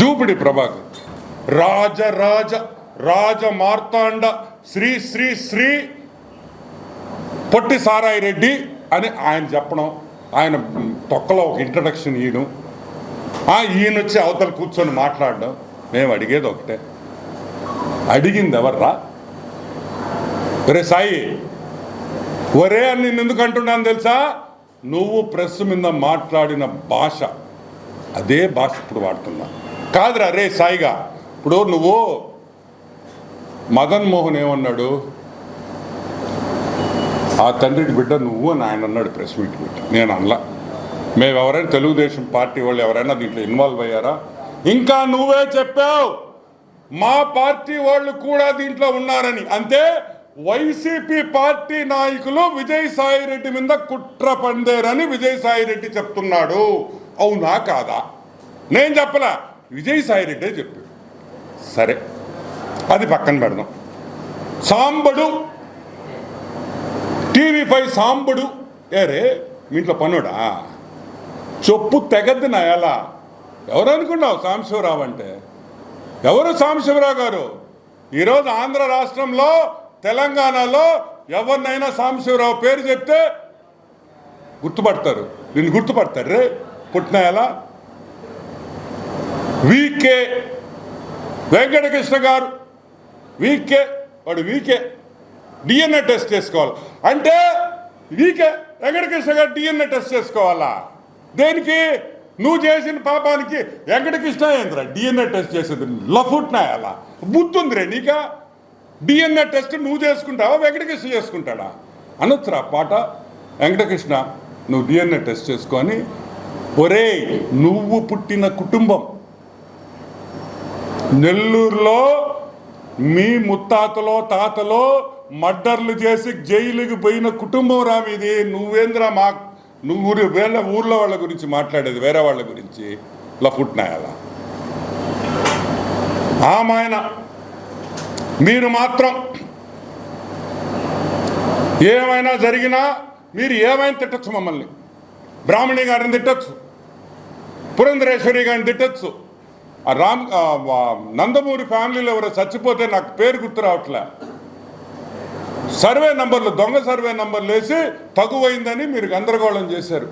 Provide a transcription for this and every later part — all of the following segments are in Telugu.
జూపిడి ప్రభాకర్. రాజ రాజ రాజ మార్తాండ శ్రీ శ్రీ శ్రీ పొట్టి సారాయి రెడ్డి అని ఆయన చెప్పడం ఆయన తొక్కలో ఒక ఇంట్రడక్షన్ ఈయన. ఆ ఈయన వచ్చి అవతల కూర్చొని మాట్లాడడం మేము అడిగేది ఒకటే. అడిగింది ఎవర్రా? ఒరే సాయి ఒరే అని నిన్ను ఎందుకు అంటున్నాను తెలుసా? నువ్వు ప్రెస్ మీద మాట్లాడిన భాష అదే భాష ఇప్పుడు వాడుతున్నా. కాదురా రే సాయిగా ఇప్పుడు నువ్వు మదన్ మోహన్ ఏమన్నాడు? ఆ తండ్రికి బిడ్డ నువ్వు అని ఆయన అన్నాడు ప్రెస్ మీట్ పెట్టి నేను అనలా. మేము ఎవరైనా తెలుగుదేశం పార్టీ వాళ్ళు ఎవరైనా దీంట్లో ఇన్వాల్వ్ అయ్యారా? ఇంకా నువ్వే చెప్పావు మా పార్టీ వాళ్ళు కూడా దీంట్లో ఉన్నారని. అంతే వైసీపీ పార్టీ నాయకులు విజయసాయి రెడ్డి మీద కుట్ర పందేరని విజయసాయి రెడ్డి చెప్తున్నాడు. అవునా కాదా? నేను చెప్పలా. విజయసాయి రెడ్డే చెప్పారు సరే అది పక్కన పెడదాం. Sambadu TV five Sambadu. ఏరే మీ ఇంట్లో పనుడా చొప్పు తెగద్దు నా ఎలా? ఎవరు అనుకున్నావు సాంబశివరావు అంటే? ఎవరు సాంబశివరావు గారు? ఈరోజు ఆంధ్ర రాష్ట్రంలో తెలంగాణలో ఎవరినైనా సాంబశివరావు పేరు చెప్తే గుర్తుపడతారు. నిన్ను గుర్తుపడతారు రే. పుట్టిన ఎలా? వీకే వెంకటకృష్ణ గారు. వీకే వాడు వీకే. డిఎన్ఏ టెస్ట్ చేసుకోవాలి. అంటే వీకే వెంకటకృష్ణ గారు డిఎన్ఏ టెస్ట్ చేసుకోవాలా? దేనికి? నువ్వు చేసిన పాపానికి వెంకటకృష్ణ ఏంద్రా డిఎన్ఏ టెస్ట్ చేసేది లఫుట్నా అలా బుద్ధుందిరే నీకా? డిఎన్ఏ టెస్ట్ నువ్వు చేసుకుంటావా? వెంకటకృష్ణ చేసుకుంటాడా? అనొచ్చురా పాట? వెంకటకృష్ణ నువ్వు డిఎన్ఏ టెస్ట్ చేసుకొని ఒరే నువ్వు పుట్టిన కుటుంబం నెల్లూరులో మీ ముత్తాతలో తాతలో మర్డర్లు చేసి జైలుకి పోయిన కుటుంబం రా మీది. నువ్వేంద్రా మా నువ్వు ఊరి ఊర్లో వాళ్ళ గురించి మాట్లాడేది వేరే వాళ్ళ గురించి? లఫుట్నాయాల ఆమాయన మీరు మాత్రం ఏమైనా జరిగినా మీరు ఏమైనా తిట్టచ్చు మమ్మల్ని. బ్రాహ్మణి గారిని తిట్టచ్చు. పురంధరేశ్వరి గారిని తిట్టచ్చు. రామ్ ఆ, నందమూరి ఫ్యామిలీలో ఎవరో చచ్చిపోతే నాకు పేరు గుర్తు రావట్లే. సర్వే నంబర్లు దొంగ సర్వే నంబర్లు వేసి తగువైందని మీరు గందరగోళం చేశారు.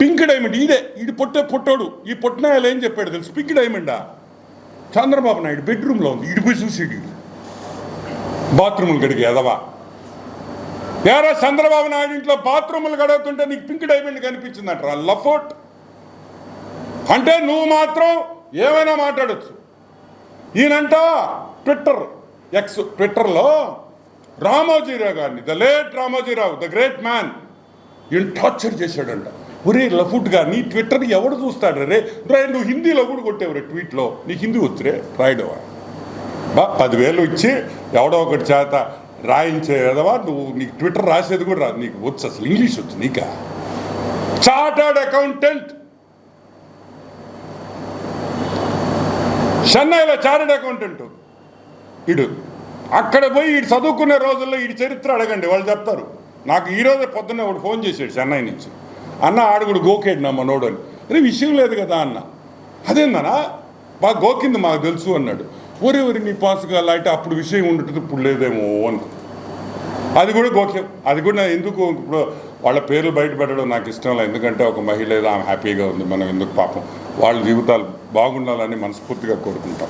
పింక్ డైమండ్ ఇదే ఇది పొట్టే పుట్టోడు. ఈ పుట్టినాయలు ఏం చెప్పాడు తెలుసు? పింక్ డైమండా? చంద్రబాబు నాయుడు బెడ్రూమ్లో ఉంది ఇడిపోయి చూసి బాత్రూములు గడిగి ఎదవా? ఏరా చంద్రబాబు నాయుడు ఇంట్లో బాత్రూములు గడుగుతుంటే నీకు పింక్ డైమండ్ కనిపించిందంటారా? లఫోట్. అంటే నువ్వు మాత్రం ఏమైనా మాట్లాడచ్చు. ఈయనంట ట్విట్టర్ ఎక్స్ ట్విట్టర్లో రామోజీరావు గారిని the late Ramoji Rao the great man ఈయన టార్చర్ చేశాడంట. ఒరే లఫుట్ గారిని నీ ట్విట్టర్ ఎవడు చూస్తాడు రే? రే నువ్వు హిందీలో కూడా కొట్టేవు రే ట్వీట్లో? నీకు హిందీ వచ్చురే రాయడవా బా పదివేలు ఇచ్చి ఎవడో ఒకటి చేత రాయించే విధవా? నువ్వు నీకు ట్విట్టర్ రాసేది కూడా రాదు నీకు వచ్చు అసలు ఇంగ్లీష్ వచ్చు నీకా? చార్టర్డ్ అకౌంటెంట్ చెన్నైలో చార్టెడ్ అకౌంటెంట్ ఇడు. అక్కడ పోయి ఇటు చదువుకునే రోజుల్లో ఇటు చరిత్ర అడగండి వాళ్ళు చెప్తారు. నాకు ఈరోజే పొద్దున్నే ఒకడు ఫోన్ చేశాడు చెన్నై నుంచి. అన్న ఆడుగుడు గోకేడు నా మనోడు అని అరే విషయం లేదు కదా అన్న. అదేందనా బాగా గోకింది మాకు తెలుసు అన్నాడు. ఊరి ఊరి నీ పాసుగా అయితే అప్పుడు విషయం ఉంటుంది ఇప్పుడు లేదేమో అనుకో అది కూడా గోక్యం అది కూడా ఎందుకు ఇప్పుడు వాళ్ళ పేర్లు బయట పెట్టడం నాకు ఇష్టం లేదు. ఎందుకంటే ఒక మహిళ ఆమె హ్యాపీగా ఉంది మనం ఎందుకు పాపం వాళ్ళ జీవితాలు బాగుండాలని మనస్ఫూర్తిగా కోరుకుంటాం.